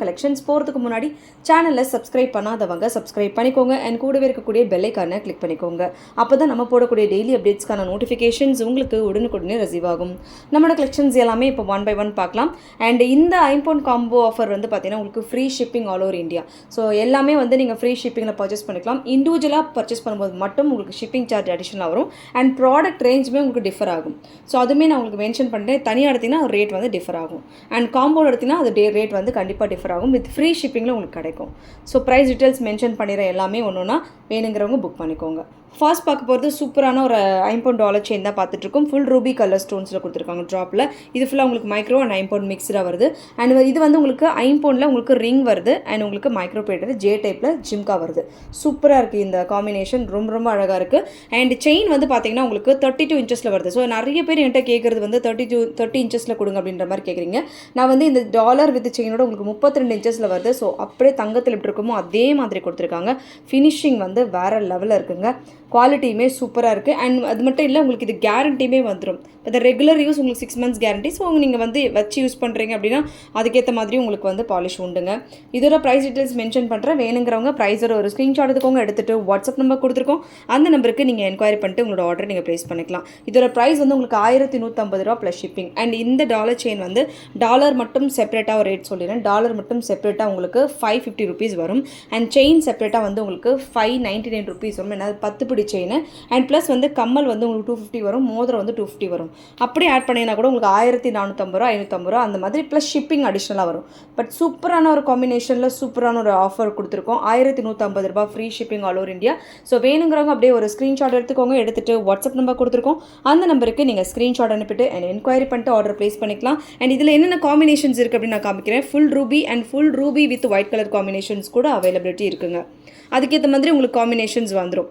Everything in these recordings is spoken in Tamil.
கலெக்ஷன்ஸ் போகிறதுக்கு முன்னாடி சேனலில் சப்ஸ்கிரைப் பண்ணாதவங்க சப்ஸ்கிரைப் பண்ணிக்கோங்க. அண்ட் கூடவே இருக்கக்கூடிய பெல்லைக்கான கிளிக் பண்ணிக்கோங்க. அப்போ தான் நம்ம போடக்கூடிய டெய்லி அப்டேட்ஸ்க்கான நோட்டிஃபிகேஷன்ஸ் உங்களுக்கு உடனுக்குடனே ரிசீவ் ஆகும். நம்மளோட கலெக்ஷன்ஸ் எல்லாமே இப்போ ஒன் பை ஒன் பார்க்கலாம். அண்ட் இந்த ஐம்போன் காம்போ ஆஃபர் வந்து பார்த்தீங்கன்னா உங்களுக்கு free shipping all over India so எல்லாமே வந்து நீங்கள் ஃப்ரீ ஷிப்பிங்கில் பர்ச்சேஸ் பண்ணிக்கலாம். இண்டிவிஜுவலாக பர்ச்சேஸ் பண்ணும்போது மட்டும் உங்களுக்கு ஷிப்பிங் சார்ஜ் அடிஷனலாக வரும். அண்ட் ப்ராடக்ட் ரேஞ்சுமே உங்களுக்கு டிஃபர் ஆகும். ஸோ அதுவுமே நான் உங்களுக்கு மென்ஷன் பண்ணுறேன் தனியாக எடுத்திங்கன்னா ரேட் வந்து டிஃபர் ஆகும். அண்ட் காம்போவில் எடுத்திங்கன்னா அது டே ரேட் வந்து கண்டிப்பாக டிஃபர் ஆகும். வித் ஃப்ரீ ஷிப்பிங்கில் உங்களுக்கு கிடைக்கும். ஸோ ப்ரைஸ் டீட்டெயில்ஸ் மென்ஷன் பண்ணிடுற எல்லாமே ஒன்று ஒன்றா வேணுங்கிறவங்க புக் பண்ணிக்கோங்க. ஃபர்ஸ்ட் பார்க்க போகிறது சூப்பரான ஒரு ஐம்பவுண்ட் டாலர் செயின் தான் பார்த்துட்ருக்கோம். ஃபுல் ரூபி கலர் ஸ்டோன்ஸில் கொடுத்துருக்காங்க ட்ராப்பில் இது ஃபுல்லாக உங்களுக்கு மைக்ரோ அண்ட் ஐம்பவுண்ட் மிக்ஸ்டாக வருது. அண்ட் இது வந்து உங்களுக்கு ஐம்பவுண்டில் உங்களுக்கு ரிங் வருது. அண்ட் உங்களுக்கு மைக்ரோ பேட்டர் ஜே டைப்பில் ஜிம்கா வருது. சூப்பராக இருக்குது இந்த காம்பினேஷன் ரொம்ப ரொம்ப அழகாக இருக்குது அண்ட் செயின் வந்து பார்த்தீங்கன்னா உங்களுக்கு தேர்ட்டி டூ இன்ச்சஸில் வருது. ஸோ நிறைய பேர் என்கிட்ட கேட்குறது வந்து தேர்ட்டி டூ தேர்ட்டி இன்ச்சஸில் கொடுங்க அப்படின்ற மாதிரி கேட்குறீங்க நான் வந்து இந்த டாலர் வித் செயினோட உங்களுக்கு முப்பத்தி ரெண்டு இன்ச்சஸில் வருது. ஸோ அப்படியே தங்கத்தில் எப்படி இருக்குமோ அதே மாதிரி கொடுத்துருக்காங்க. ஃபினிஷிங் வந்து வேறு லெவலில் இருக்குங்க. குவாலிட்டியுமே சூப்பராக இருக்குது அண்ட் அது மட்டும் இல்லை உங்களுக்கு இது கேரண்டியுமே வந்துடும் இப்போ ரெகுலர் யூஸ் உங்களுக்கு சிக்ஸ் மந்த்ஸ் கேரண்டி ஸோ நீங்கள் வந்து வச்சு யூஸ் பண்ணுறீங்க அப்படின்னா அதுக்கேற்ற மாதிரி உங்களுக்கு வந்து பாலிஷ் உண்டுங்க. இதோட ப்ரைஸ் டீட்டெயில்ஸ் மென்ஷன் பண்ணுறேன் வேணுங்கிறவங்க ப்ரைஸோட ஒரு ஸ்க்ரீன்ஷாட் எடுத்துக்கோங்க. எடுத்துகிட்டு வாட்ஸ்அப் நம்பர் கொடுத்துருக்கோம். அந்த நம்பருக்கு நீங்கள் என்கொயரி பண்ணிட்டு உங்களோட ஆர்டர் நீங்கள் ப்ளேஸ் பண்ணிக்கலாம். இதோட ப்ரைஸ் வந்து உங்களுக்கு ஆயிரத்தி நூற்றம்பது ரூபா ப்ளஸ் ஷிப்பிங் அண்ட் இந்த டாலர் செயின் வந்து டாலர் மட்டும் செப்பரேட்டாக ஒரு ரேட் சொல்லிடுறேன். டாலர் மட்டும் செப்பரேட்டாக உங்களுக்கு ஃபைவ் ஃபிஃப்டி ருபீஸ் வரும். அண்ட் செயின் செப்பரேட்டாக வந்து உங்களுக்கு ஃபைவ் நைன்ட்டி நைன் ருபீஸ் வரும். ஏன்னா பத்து பிடி செயின் அண்ட் ப்ளஸ் வந்து கம்மல் வந்து உங்களுக்கு டூ ஃபிஃப்டி வரும். மோதிரம் வந்து டூ ஃபிஃப்டி வரும். அப்படியே ஆட் பண்ணிங்கன்னா கூட உங்களுக்கு ஆயிரத்தி நானூற்றம்பது ரூபா ஐநூற்றம்பது ரூபா அந்த மாதிரி ப்ளஸ் ஷிப்பிங் அடிஷ்னலாக வரும். பட் சூப்பரான ஒரு காம்பினேஷனில் சூப்பரான ஒரு ஆஃபர் கொடுத்துருக்கோம். ஆயிரத்தி நூற்றம்பது ரூபா free shipping all over India so வேணுங்கிறவங்க அப்படியே ஒரு ஸ்க்ரீன்ஷாட் எடுத்துக்கோங்க. எடுத்துகிட்டு வாட்ஸ்அப் நம்பர் கொடுத்துருக்கோம். அந்த நம்பருக்கு நீங்கள் ஸ்க்ரீன்ஷாட் அனுப்பிட்டு அண்ட் என்கொயரி பண்ணிட்டு ஆர்டர் ப்ளேஸ் பண்ணிக்கலாம். அண்ட் இதில் என்னென்ன காம்பினேஷன்ஸ் இருக்குது அப்படின்னு நான் காமிக்கிறேன். Full ruby and full ruby with white colour combinations கூட அவைலபிலிட்டி இருக்குங்க. அதுக்கேற்ற மாதிரி உங்களுக்கு காம்பினேஷன்ஸ் வந்துடும்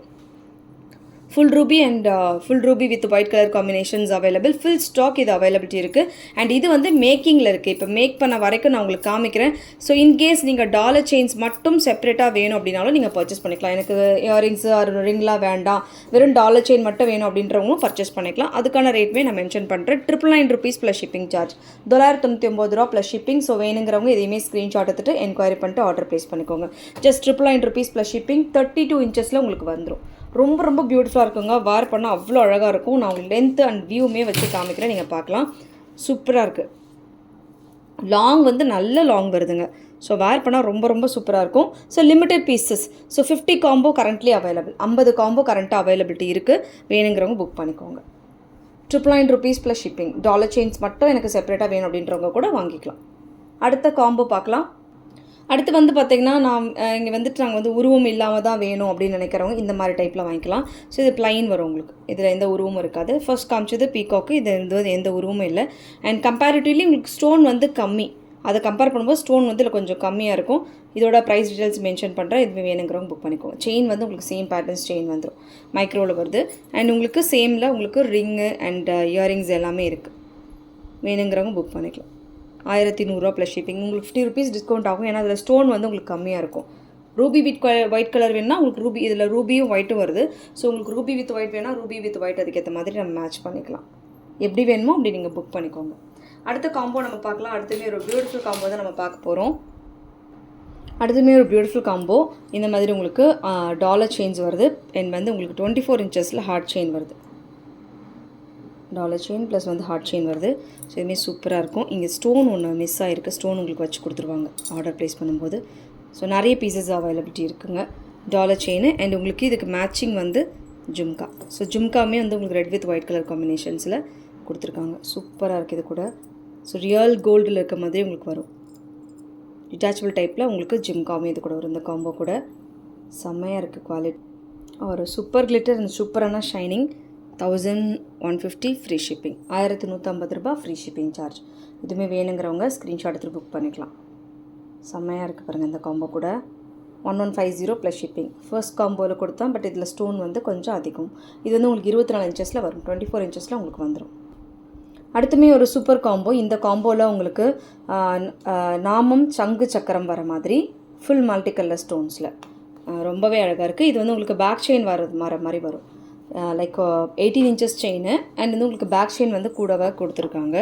full ruby and full ruby with white colour combinations available full stock இது அவைலபிலிட்டி இருக்குது அண்ட் இது வந்து மேக்கிங்கில் இருக்குது இப்போ மேக் பண்ண வரைக்கும் நான் உங்களுக்கு காமிக்கிறேன். ஸோ இன்கேஸ் நீங்கள் டாலர் செயின்ஸ் மட்டும் செப்பரேட்டாக வேணும் அப்படின்னாலும் நீங்கள் பர்ச்சேஸ் பண்ணிக்கலாம். எனக்கு இயரிங்ஸ் ரிங்லாம் வேண்டாம். வெறும் டாலர் செயின் மட்டும் வேணும் அப்படின்றவங்களும் பர்ச்சேஸ் பண்ணிக்கலாம். அதுக்கான ரேட்மே நான் மென்ஷன் பண்ணுறேன் triple nine rupees plus shipping charge தொள்ளாயிரத்தி தொண்ணூற்றி ஒம்பது ரூபா ப்ளஸ் ஷிப்பிங் ஸோ வேணுங்கிறவங்க எதையுமே ஸ்க்ரீன்ஷாட் எடுத்துகிட்டு என்கொயரி பண்ணிட்டு ஆர்டர் ப்ளேஸ் பண்ணிக்கோங்க. Just triple nine rupees plus shipping thirty two இன்ச்சஸில் உங்களுக்கு வந்துடும் ரொம்ப ரொம்ப பியூட்டிஃபுல்லாக இருக்குங்க. வேர் பண்ணால் அவ்வளோ அழகாக இருக்கும். நான் உங்களுக்கு லென்த்து அண்ட் வியூமே வச்சு காமிக்கிறேன். நீங்கள் பார்க்கலாம். சூப்பராக இருக்குது லாங் வந்து நல்ல லாங் வருதுங்க. ஸோ வேர் பண்ணால் ரொம்ப ரொம்ப சூப்பராக இருக்கும். So limited pieces so fifty combo currently available ஐம்பது காம்போ கரண்ட்டாக அவைலபிலிட்டி இருக்குது வேணுங்கிறவங்க புக் பண்ணிக்கோங்க. Triple nine rupees plus shipping dollar chains மட்டும் எனக்கு செப்பரேட்டாக வேணும் அப்படின்றவங்க கூட வாங்கிக்கலாம். அடுத்த காம்போ பார்க்கலாம். அடுத்து வந்து பார்த்திங்கன்னா நான் இங்கே வந்துட்டு நாங்கள் வந்து உருவம் இல்லாமல் தான் வேணும் அப்படின்னு நினைக்கிறவங்க இந்த மாதிரி டைப்பில் வாங்கிக்கலாம். ஸோ இது ப்ளைன் வரும் உங்களுக்கு. இதில் எந்த உருவமும் இருக்காது. ஃபர்ஸ்ட் காமிச்சது பீகாக்கு இது எந்த எந்த உருவமும் இல்லை. அண்ட் கம்பேரிட்டிவ்லி உங்களுக்கு ஸ்டோன் வந்து கம்மி. அதை கம்பேர் பண்ணும்போது ஸ்டோன் வந்து இதில் கொஞ்சம் கம்மியாக இருக்கும். இதோட ப்ரைஸ் டீட்டெயில்ஸ் மென்ஷன் பண்ணுறேன் இது வேணுங்கிறவங்க புக் பண்ணிக்கோங்க. செயின் வந்து உங்களுக்கு சேம் பேட்டர்ன்ஸ் செயின் வந்துடும் மைக்ரோவில் வருது. அண்ட் உங்களுக்கு சேமில் உங்களுக்கு ரிங்கு அண்ட் இயரிங்ஸ் எல்லாமே இருக்குது வேணுங்கிறவங்க புக் பண்ணிக்கலாம். ஆயிரத்தி நூறுரூவா ப்ளஸ் ஷிப்பிங் உங்களுக்கு ஃபிஃப்டி ருபீஸ் டிஸ்கவுண்ட் ஆகும். ஏன்னா அதில் ஸ்டோன் வந்து உங்களுக்கு கம்மியாக இருக்கும். ரூபி வித் ஒயிட் கலர் வேணும்னா உங்களுக்கு ரூபி இதில் ரூபியும் ஒயிட்டும் வருது. ஸோ உங்களுக்கு ரூபி வித் ஒயிட் வேணால் ரூபி வித் ஒயிட் அதுக்கேற்ற மாதிரி நம்ம மேட்ச் பண்ணிக்கலாம். எப்படி வேணுமோ அப்படி நீங்கள் புக் பண்ணிக்கோங்க. அடுத்த காம்போ நம்ம பார்க்கலாம். அடுத்துமே ஒரு பியூட்டிஃபுல் காம்போ தான் நம்ம பார்க்க போகிறோம் அடுத்துமே ஒரு பியூட்டிஃபுல் காம்போ இந்த மாதிரி உங்களுக்கு டாலர் செயின்ஸ் வருது. அண்ட் வந்து உங்களுக்கு டுவெண்ட்டி ஃபோர் இன்ச்சஸில் ஹார்ட் செயின் வருது. டாலர் செயின் ப்ளஸ் வந்து ஹார்ட் செயின் வருது. ஸோ இதுமாரி சூப்பராக இருக்கும். இங்கே ஸ்டோன் ஒன்று மிஸ் ஆகிருக்கு ஸ்டோன் உங்களுக்கு வச்சு கொடுத்துருவாங்க. ஆர்டர் ப்ளேஸ் பண்ணும்போது. ஸோ நிறைய பீசஸ் அவைலபிலிட்டி இருக்குங்க. டாலர் செயின் அண்ட் உங்களுக்கு இதுக்கு மேட்சிங் வந்து ஜும்கா. ஸோ ஜும்காமே வந்து உங்களுக்கு ரெட் வித் ஒயிட் கலர் காம்பினேஷன்ஸில் கொடுத்துருக்காங்க. சூப்பராக இருக்குது இது கூட. ஸோ ரியல் கோல்டில் இருக்க மாதிரி உங்களுக்கு வரும். டிட்டாச்சபிள் டைப்பில் உங்களுக்கு ஜிம்காமே இது கூட வரும். இந்த காம்போ கூட. செம்மையாக இருக்குது குவாலிட்டி ஒரு சூப்பர் கிளிட்டர் அண்ட் சூப்பரான shining thousand one fifty free shipping ஆயிரத்தி நூற்றம்பது ரூபாய் ஃப்ரீ ஷிப்பிங் சார்ஜ் இதுவுமே வேணுங்கிறவங்க ஸ்க்ரீன்ஷாட் எடுத்து புக் பண்ணிக்கலாம். செம்மையாக இருக்குது பாருங்கள் இந்த காம்போ கூட. One one five zero plus shipping first காம்போவில் கொடுத்தா பட் இதில் ஸ்டோன் வந்து கொஞ்சம் அதிகம். இது வந்து உங்களுக்கு இருபத்தி நாலு இன்ச்சஸில் வரும். டுவெண்ட்டி ஃபோர் இன்ச்சஸில் உங்களுக்கு வந்துடும் அடுத்துமே ஒரு சூப்பர் காம்போ இந்த காம்போவில் உங்களுக்கு நாமம் சங்கு சக்கரம் வர மாதிரி ஃபுல் மல்டி கலர் ஸ்டோன்ஸில் ரொம்பவே அழகாக இருக்குது இது வந்து உங்களுக்கு பேக் செயின் வர்றது வர மாதிரி வரும். Like eighteen inches chain and வந்து உங்களுக்கு பேக் செயின் வந்து கூடவே கொடுத்துருக்காங்க.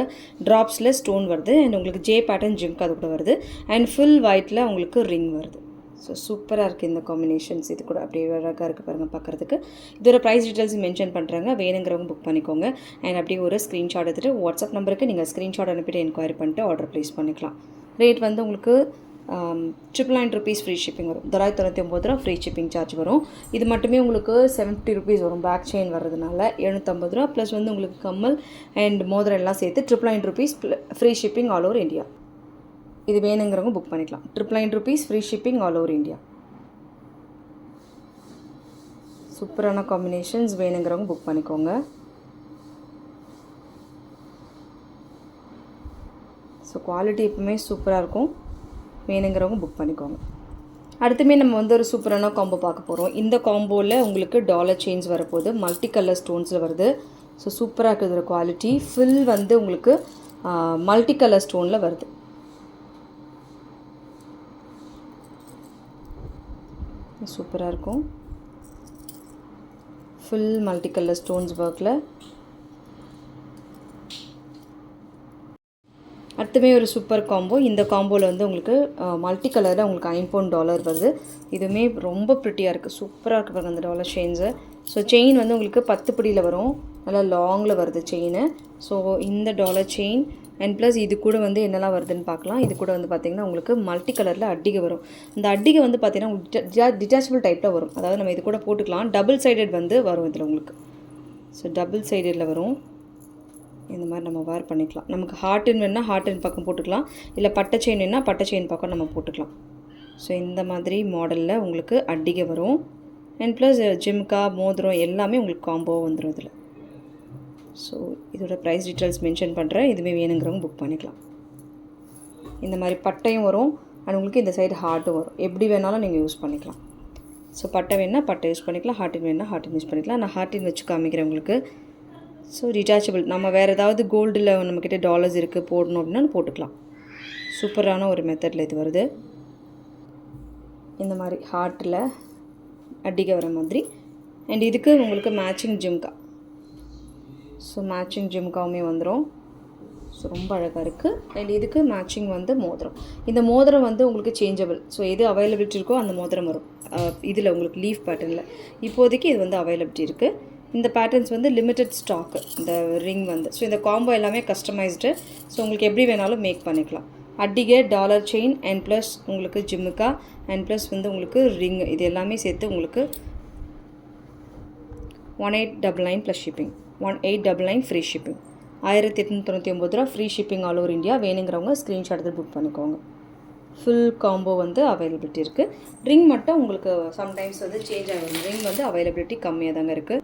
ட்ராப்ஸில் ஸ்டோன் வருது அண்ட் உங்களுக்கு ஜே பேட்டர்ன் ஜிம்க்கு அது கூட வருது. அண்ட் ஃபுல் ஒயிட்டில் உங்களுக்கு ரிங் வருது. ஸோ சூப்பராக இருக்குது இந்த காம்பினேஷன்ஸ் இது கூட அப்படியே அழகாக இருக்குது பாருங்கள் பார்க்குறதுக்கு. இதோட ப்ரைஸ் டீட்டெயில்ஸ் மென்ஷன் பண்ணுறாங்க வேணுங்கிறவங்க புக் பண்ணிக்கோங்க. அண்ட் அப்படியே ஒரு ஸ்க்ரீன்ஷாட் எடுத்துகிட்டு வாட்ஸ்அப் நம்பருக்கு நீங்கள் ஸ்க்ரீன்ஷாட் அனுப்பிட்டு என்கொயரி பண்ணிட்டு ஆர்டர் ப்ளேஸ் பண்ணிக்கலாம். ரேட் வந்து உங்களுக்கு triple nine rupees free shipping வரும். தொள்ளாயிரத்தி தொண்ணூற்றி ஒம்பது ரூபா ஃப்ரீ ஷிப்பிங் சார்ஜ் வரும். இது மட்டுமே உங்களுக்கு செவன்ட்டி ருபீஸ் வரும் பேக் செயின் வர்றதுனால. எழுநூற்றம்பது ரூபா ப்ளஸ் வந்து உங்களுக்கு கம்மல் அண்ட் மோதிரம் எல்லாம் சேர்த்து triple nine rupees free shipping all over India இது வேணுங்கிறவங்க புக் பண்ணிக்கலாம். Triple nine rupees free shipping all over India சூப்பரான காம்பினேஷன்ஸ் வேணுங்கிறவங்க புக் பண்ணிக்கோங்க. ஸோ குவாலிட்டி எப்பவுமே சூப்பராக இருக்கும். வேணுங்கிறவங்க புக் பண்ணிக்கோங்க. அடுத்துமே நம்ம வந்து ஒரு சூப்பரான காம்போ பார்க்க போகிறோம் இந்த காம்போவில் உங்களுக்கு டாலர் செயின்ஸ் வரப்போகுது. மல்டி கலர் ஸ்டோன்ஸில் வருது. ஸோ சூப்பராக இருக்குது குவாலிட்டி ஃபுல் வந்து உங்களுக்கு மல்டி கலர் ஸ்டோனில் வருது. சூப்பராக இருக்கும். ஃபுல் மல்டி கலர் ஸ்டோன்ஸ் ஒர்க்கில் அடுத்துமே ஒரு சூப்பர் காம்போ இந்த காம்போவில் வந்து உங்களுக்கு மல்டி கலரில் உங்களுக்கு ஐம்பவுண்ட் டாலர் வருது. இதுவுமே ரொம்ப ப்ரிட்டியாக இருக்குது சூப்பராக இருக்குது பாருங்க அந்த டாலர் செயின்ஸு ஸோ செயின் வந்து உங்களுக்கு பத்து பிடியில் வரும். நல்லா லாங்கில் வருது செயின் ஸோ இந்த டாலர் செயின் அண்ட் ப்ளஸ் இது கூட வந்து என்னெல்லாம் வருதுன்னு பார்க்கலாம். இது கூட வந்து பார்த்திங்கன்னா உங்களுக்கு மல்டி கலரில் அட்டிகை வரும். இந்த அட்டிகை வந்து பார்த்திங்கன்னா டிட்டாச்சபிள் டைப்பில் வரும். அதாவது நம்ம இது கூட போட்டுக்கலாம். டபுள் சைடட் வந்து வரும் இதில் உங்களுக்கு. ஸோ டபுள் சைடடில் வரும். இந்த மாதிரி நம்ம வேர் பண்ணிக்கலாம். நமக்கு ஹார்ட்டின் வேணால் ஹார்ட்டின் பக்கம் போட்டுக்கலாம். இல்லை பட்டை செயின் வேணால் பட்டை செயின் பக்கம் நம்ம போட்டுக்கலாம். ஸோ இந்த மாதிரி மாடலில் உங்களுக்கு அட்டிகை வரும். அண்ட் ப்ளஸ் ஜிம்கா மோதிரம் எல்லாமே உங்களுக்கு காம்போ வந்துடும் இதில். ஸோ இதோட ப்ரைஸ் டீட்டெயில்ஸ் மென்ஷன் பண்ணுறேன் இதுவே வேணுங்கிறவங்க புக் பண்ணிக்கலாம். இந்த மாதிரி பட்டையும் வரும். அண்ட் உங்களுக்கு இந்த சைடு ஹார்ட்டும் வரும். எப்படி வேணாலும் நீங்கள் யூஸ் பண்ணிக்கலாம். ஸோ பட்டை வேணால் பட்டை யூஸ் பண்ணிக்கலாம். ஹார்ட்டின் வேணால் ஹார்ட்டின் யூஸ் பண்ணிக்கலாம். நான் ஹார்ட்டின் வச்சு காமிக்கிறேன் உங்களுக்கு. ஸோ ரீசார்ஜபிள் நம்ம வேறு ஏதாவது கோல்டில் நம்மக்கிட்ட டாலர்ஸ் இருக்குது போடணும் அப்படின்னா போட்டுக்கலாம். சூப்பரான ஒரு மெத்தடில் இது வருது. இந்த மாதிரி ஹார்ட்டில் அடிக்க வர மாதிரி. அண்ட் இதுக்கு உங்களுக்கு மேட்சிங் ஜிம்கா ஸோ மேட்சிங் ஜிம்காவுமே வந்துடும் ஸோ ரொம்ப அழகாக இருக்குது அண்ட் இதுக்கு மேட்சிங் வந்து மோதிரம். இந்த மோதிரம் வந்து உங்களுக்கு சேஞ்சபிள் ஸோ எது அவைலபிலிட்டி இருக்கோ அந்த மோதிரம் வரும். இதில் உங்களுக்கு லீஃப் பேட்டர்னில் இப்போதைக்கு இது வந்து அவைலபிலிட்டி இருக்குது இந்த பேட்டர்ன்ஸ் வந்து லிமிட்டட் ஸ்டாக்கு இந்த ரிங் வந்து. ஸோ இந்த காம்போ எல்லாமே கஸ்டமைஸ்டு ஸோ உங்களுக்கு எப்படி வேணாலும் மேக் பண்ணிக்கலாம். அட்டிகை டாலர் செயின் அண்ட் ப்ளஸ் உங்களுக்கு ஜிம்முக்கா அண்ட் ப்ளஸ் வந்து உங்களுக்கு ரிங் இது எல்லாமே சேர்த்து உங்களுக்கு one eight double nine plus shipping one eight double nine free shipping ஆயிரத்தி எட்நூற்றி தொண்ணூற்றி ஒம்பது ரூபா free shipping all over India வேணுங்கிறவங்க ஸ்க்ரீன்ஷாட் எடுத்து புக் பண்ணிக்கோங்க. ஃபுல் காம்போ வந்து அவைலபிலிட்டி இருக்குது ரிங் மட்டும் உங்களுக்கு சம்டைம்ஸ் வந்து சேஞ்ச் ஆகும் ரிங் வந்து அவைலபிலிட்டி கம்மியாக தாங்க இருக்குது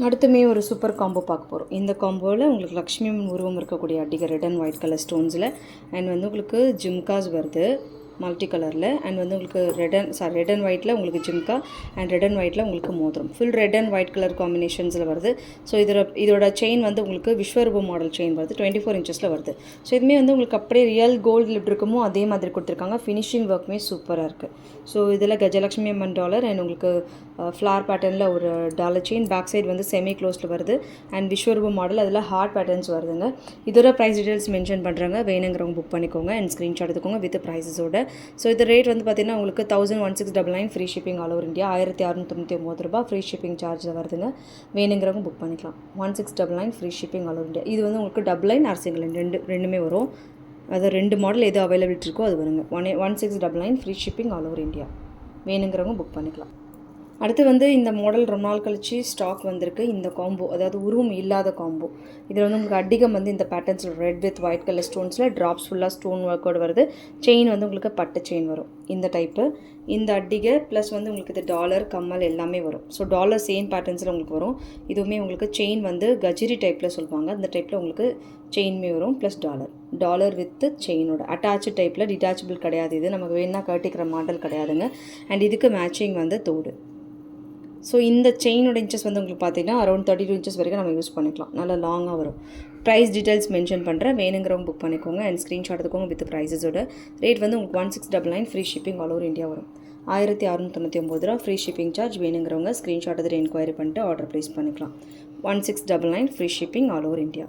அடுத்துமே ஒரு சூப்பர் காம்போ பார்க்க போகிறோம் இந்த காம்போவில் உங்களுக்கு லக்ஷ்மி உருவம் இருக்கக்கூடிய அட்டிகை ரெட் அண்ட் ஒயிட் கலர் ஸ்டோன்ஸில் அண்ட் வந்து உங்களுக்கு ஜிம்காஸ் வருது. மல்டி கலரில் அண்ட் வந்து உங்களுக்கு red and sorry red and ஒயிட்டில் உங்களுக்கு ஜிம்கா அண்ட் ரெட் அண்ட் ஒயிட்டில் உங்களுக்கு மோதிரம். Full red and white colour காம்பினேஷன்ஸில் வருது. ஸோ இதோட இதோட செயின் வந்து உங்களுக்கு விஸ்வரூப மாடல் செயின் வருது. டுவெண்ட்டி ஃபோர் இன்ச்சஸில் வருது. ஸோ இதுவுமே வந்து உங்களுக்கு அப்படியே ரியல் கோல்டு எப்படி இருக்குமோ அதே மாதிரி கொடுத்துருக்காங்க. ஃபினிஷிங் ஒர்க்குமே சூப்பராக இருக்குது ஸோ இதில் கஜலக்ஷ்மி அம்மன் டாலர் அண்ட் உங்களுக்கு ஃப்ளார் பேட்டர்னில் ஒரு டாலர் செயின் பேக் சைடு வந்து செமி க்ளோஸில் வருது. அண்ட் விஸ்வரூப மாடல் அதில் ஹார்ட் பேட்டர்ன்ஸ் வருதுங்க. இதோட ப்ரைஸ் டீட்டெயில்ஸ் மென்ஷன் பண்ணுறாங்க வேணுங்கிறவங்க புக் பண்ணிக்கோங்க அண்ட் ஸ்க்ரீன்ஷாட் எடுத்துக்கோங்க வித் ப்ரைஸஸோட ஸோ இது ரேட் வந்து பார்த்தீங்கன்னா உங்களுக்கு thousand one six double nine free shipping all over India ஆயிரத்தி அறுநூற்றி ஒம்பது ரூபா ஃப்ரீ ஷிப்பிங் சார்ஜ் வருதுங்க. வேணுங்கிறவங்க புக் பண்ணிக்கலாம். One six double nine free shipping all over India இது வந்து உங்களுக்கு double line or single line ரெண்டு ரெண்டுமே வரும். அது ரெண்டு மாடல் எது அவைலபிலிட்டி இருக்கோ அது வருங்க. One one six double nine free shipping all over India வேணுங்கிறவங்க புக் பண்ணிக்கலாம். அடுத்து வந்து இந்த மாடல் ரொம்ப நாள் கழிச்சு ஸ்டாக் வந்திருக்கு. இந்த காம்போ அதாவது உருவம் இல்லாத காம்போ இதில் வந்து உங்களுக்கு அடிகம் வந்து இந்த பேட்டர்ன்ஸில் ரெட் வித் ஒயிட் கலர் ஸ்டோன்ஸில் ட்ராப்ஸ் ஃபுல்லாக ஸ்டோன் ஒர்க்கோடு வருது. செயின் வந்து உங்களுக்கு பட்டு செயின் வரும். இந்த டைப்பு இந்த அட்டிகை ப்ளஸ் வந்து உங்களுக்கு இது டாலர் கம்மல் எல்லாமே வரும். ஸோ டாலர் சேம் பேட்டர்ன்ஸில் உங்களுக்கு வரும். இதுவுமே உங்களுக்கு செயின் வந்து கஜிரி டைப்பில் சொல்லுவாங்க. அந்த டைப்பில் உங்களுக்கு செயின்மே வரும் ப்ளஸ் டாலர் டாலர் வித்து செயினோட அட்டாச்சு டைப்பில் டிட்டாச்சபிள் கிடையாது இது. நமக்கு வேணால் கட்டிக்கிற மாடல் கிடையாதுங்க. அண்ட் இதுக்கு மேட்சிங் வந்து தோடு. ஸோ இந்த செயினோட இன்ச்சஸ் வந்து உங்களுக்கு பார்த்தீங்கன்னா அரௌண்ட் தேர்ட்டி டூ இன்ச்சஸ் வரைக்கும் நம்ம யூஸ் பண்ணிக்கலாம். நல்லா லாங்காக வரும். ப்ரைஸ் டீட்டெயில்ஸ் மென்ஷன் பண்ணுறேன் வேணுங்கிறவங்க புக் பண்ணிக்கோங்க அண்ட் ஸ்க்ரீன்ஷாட் எடுத்துக்கோங்க வித் ப்ரைஸஸோட ரேட் வந்து உங்களுக்கு one six double nine free shipping all over India வரும். ஆயிரத்தி அறுநூற்றி ஒம்பது ரூபா ஃப்ரீ ஷிப்பிங் சார்ஜ் வேணுங்கிறவங்க ஸ்க்ரீன்ஷாட் எடுத்துகிட்டு என்கொயரி பண்ணிட்டு ஆர்டர் ப்ளேஸ் பண்ணிக்கலாம். One six double nine free shipping all over India